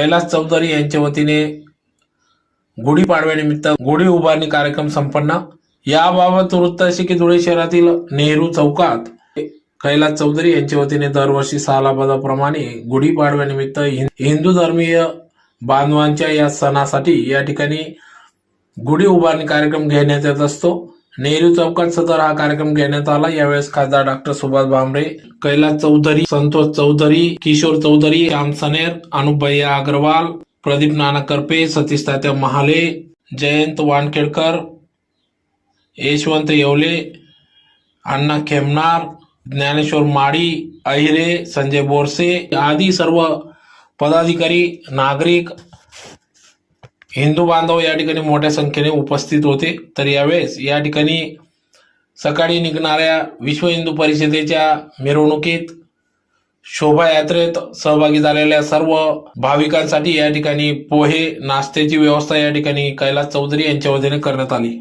कैलास चौधरी यांच्या वतीने गुढीपाडव्यानिमित्त गुढी उभारणी कार्यक्रम संपन्न. याबाबत वृत्त असे की धुळे शहरातील नेहरू चौकात कैलास चौधरी यांच्या वतीने दरवर्षी सालाबादाप्रमाणे गुढीपाडव्यानिमित्त हिंदू धर्मीय बांधवांच्या या सणासाठी या ठिकाणी गुढी उभारणी कार्यक्रम घेण्यात येत असतो. नेहरू चौकात सदर हा कार्यक्रम घेण्यात आला. यावेळेस खासदार डॉक्टर सुभाष भामरे कैलास चौधरी संतोष चौधरी किशोर चौधरी श्याम सनेर अनुपभैया अग्रवाल प्रदीप नाना करपे सतीश तात्या महाले जयंत वानखेडकर यशवंत येवले अण्णा खेमनार ज्ञानेश्वर माळी अहिरे संजय बोरसे आदी सर्व पदाधिकारी नागरिक हिंदू बांधव या ठिकाणी मोठ्या संख्येने उपस्थित होते. तर यावेळेस या ठिकाणी सकाळी निघणाऱ्या विश्व हिंदू परिषदेच्या मिरवणुकीत शोभायात्रेत सहभागी झालेल्या सर्व भाविकांसाठी या ठिकाणी पोहे नाश्त्याची व्यवस्था या ठिकाणी कैलास चौधरी यांच्या वतीने करण्यात आली.